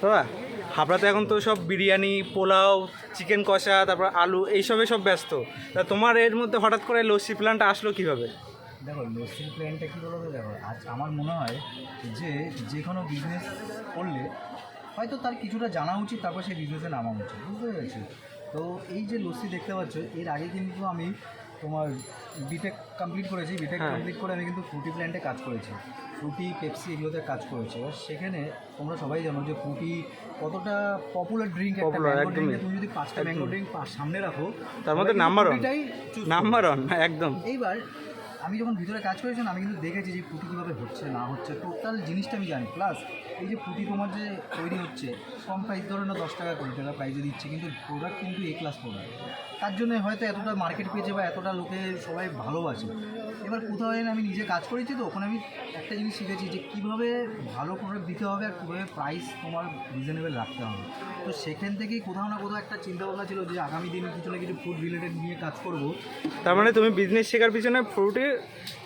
দাদা, হাবড়াতে এখন তো সব বিরিয়ানি, পোলাও চিকেন কষা, তারপর আলু, এইসবে সব ব্যস্ত। তা তোমার এর মধ্যে হঠাৎ করে লস্যি প্ল্যানটা আসলো কীভাবে? দেখো লস্যির প্ল্যানটা কী বলতো দেখো, আজ আমার মনে হয় যে যে কোনো বিজনেস করলে হয়তো তার কিছুটা জানা উচিত, তারপর সেই বিজনেসে নামা উচিত, বুঝতে পেরেছি? তো এই যে লস্যি দেখতে পাচ্ছ, এর আগে কিন্তু আমি তোমার বিটেক কমপ্লিট করেছি বিটেক হ্যাঁ। কমপ্লিট করে আমি কিন্তু ফ্রুটি প্ল্যান্টে কাজ করেছি ফ্রুটি পেপসি এগুলোতে কাজ করেছি এবার সেখানে তোমরা সবাই জানো যে ফ্রুটি কতটা পপুলার ড্রিঙ্ক একটা একদম ম্যাঙ্গো। তুমি যদি পাঁচটা ম্যাঙ্গো ড্রিঙ্ক সামনে রাখো তার মধ্যে নাম্বার ওয়ান। নাম্বার ওয়ান একদম এইবার আমি যখন ভিতরে কাজ করেছিলাম আমি কিন্তু দেখেছি যে ফুটি কীভাবে হচ্ছে, না হচ্ছে। টোটাল জিনিসটা আমি জানি। প্লাস এই যে ফুটি তোমার যে তৈরি হচ্ছে, কম প্রাইস ধরে না দশ টাকা কুড়ি টাকা প্রাইসে দিচ্ছে, কিন্তু প্রোডাক্ট কিন্তু এ ক্লাস প্রোডাক্ট তার জন্য হয়তো এতটা মার্কেট পেয়েছে বা এতটা লোকে সবাই ভালোবাসে। এবার কোথাও যেন আমি নিজে কাজ করেছি তো, ওখানে আমি একটা জিনিস শিখেছি যে কীভাবে ভালো প্রোডাক্ট দিতে হবে আর কীভাবে প্রাইস তোমার রিজনেবল রাখতে হবে। তো সেখান থেকেই কোথাও না কোথাও একটা চিন্তা ভাবনা ছিল যে আগামী দিনে কিছু না কিছু ফুড রিলেটেড নিয়ে কাজ করব। তার মানে তুমি বিজনেস শেখার পিছনে ফ্রুটি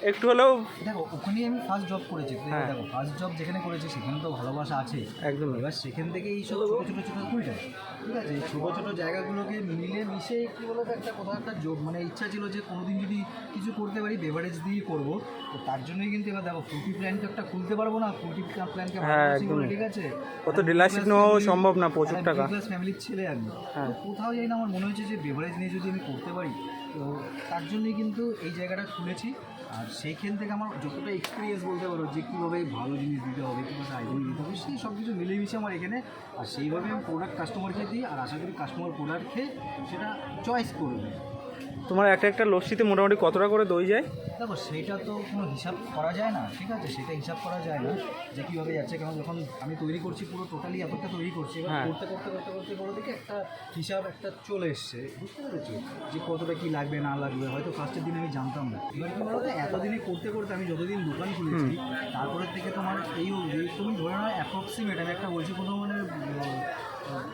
একটু হলেও দেখো ওখানেই আমি ফার্স্ট জব করেছি হ্যাঁ। দেখো ফার্স্ট জব যেখানে করেছি সেখানে তো ভালোবাসা আছে একদম এবার সেখান থেকে এই সব ছোটো ছোটো ছোটো কুইটা ঠিক আছে এই ছোটো ছোটো জায়গাগুলোকে মিলে মিশে কী বলতো একটা কোথাও একটা যোগ মানে ইচ্ছা ছিল যে কোনোদিন যদি কিছু করতে পারি বেভারেজ দিয়েই করব তো তার জন্যই কিন্তু এবার দেখো প্ল্যান তো একটা খুলতে পারব না ফ্রুটি প্ল্যানকে হ্যাঁ। ঠিক আছে কত dealership নেওয়াও সম্ভব না, প্রচুর টাকা। ফ্যামিলির ছেলে আমি হ্যাঁ। কোথাও যাই না আমার মনে হয়েছে যে বেভারেজ নিয়ে যদি আমি করতে পারি তো তার জন্যই কিন্তু এই জায়গাটা খুলেছি। আর সেইখান থেকে আমার যতটা এক্সপিরিয়েন্স বলতে পারো যে কীভাবে ভালো জিনিস দিতে হবে, কীভাবে আইডিয়া দিতে হবে, সেই সব কিছু মিলেমিশে আমার এখানে। আর সেইভাবে আমি প্রোডাক্ট কাস্টমারকে দিই, আর আশা করি কাস্টমার প্রোডাক্ট খেয়ে সেটা চয়েস করবে। তোমার একটা একটা লস্যিতে মোটামুটি কতটা করে দই যায়? দেখো সেটা তো কোনো হিসাব করা যায় না ঠিক আছে? সেটা হিসাব করা যায় না যে কীভাবে যাচ্ছে। কারণ যখন আমি তৈরি করছি পুরো টোটালি এতটা তৈরি করছি এবার হ্যাঁ। করতে করতে করতে করতে বড় দিকে একটা হিসাব একটা চলে এসছে। বুঝতে পেরেছি? যে কতটা কী লাগবে না লাগবে হয়তো ফার্স্টের দিন আমি জানতাম না। এবার কি বলতো এতদিনে করতে করতে আমি যতদিন দোকান খুলেছি তারপরের থেকে তোমার এই অবধি তুমি ধরে নাও অ্যাপ্রক্সিমেট আমি একটা বলছি কোনো মানে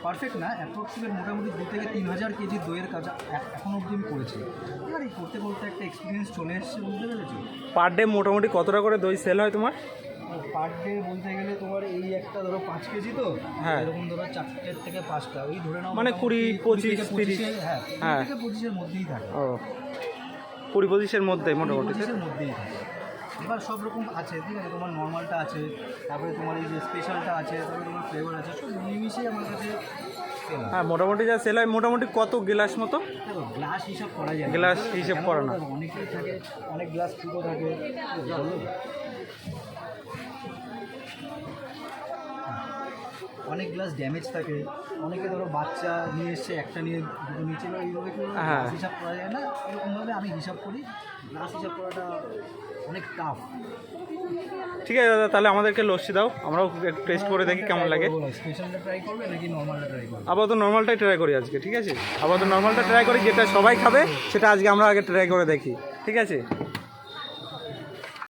পারফেক্ট না অ্যাপ্রক্সিমেট মোটামুটি দু থেকে তিন হাজার কেজি দইয়ের কাজ এখন অবধি আমি করেছি। এবার এই করতে করতে একটা এক্সপিরিয়েন্স চলে এসছে বুঝতে পেরেছি? পার ডে মোটামুটি কতটা করে দই সেল হয় তোমার? পার ডে বলতে গেলে তোমার এই একটা ধরো পাঁচ কেজি তো? হ্যাঁ। এরকম ধরো চারটের থেকে পাঁচটা ওই ধরে নাও মানে কুড়ি, পঁচিশ, তিরিশ। হ্যাঁ হ্যাঁ। পঁচিশের মধ্যেই থাকে। ও। কুড়ি পঁচিশের মধ্যে মোটামুটি পঁচিশের মধ্যেই থাকে। এবার সব রকম আছে ঠিক আছে? তোমার নর্মালটা আছে তারপরে তোমার এই যে স্পেশালটা আছে তারপরে তোমার ফ্লেভার আছে সব মিলেমিশেই আমার কাছে হ্যাঁ মোটামুটি যা সেল হয় মোটামুটি কত গ্লাস মতো? গ্লাস হিসাব করা যায় গ্লাস হিসাব করা না। অনেকেই থাকে অনেক গ্লাস ফুটো থাকে অনেক গ্লাস ড্যামেজ থাকে। অনেকে ধরো বাচ্চা নিয়ে এসছে একটা নিয়ে দুটো নিচে এইভাবে কি হ্যাঁ। হিসাব করা যায় না? এরকমভাবে আমি হিসাব করি। গ্লাস হিসাব করাটা অনেক টাফ ঠিক আছে দাদা তাহলে আমাদেরকে লস্যি দাও। আমরাও টেস্ট করে দেখি কেমন লাগে। স্পেশালটা ট্রাই করবে নাকি নর্মালটা ট্রাই করবে? আপাতত নর্মালটাই ট্রাই করি আজকে ঠিক আছে? আপাতত নর্মালটা ট্রাই করি যেটা সবাই খাবে সেটা আজকে আমরা আগে ট্রাই করে দেখি ঠিক আছে?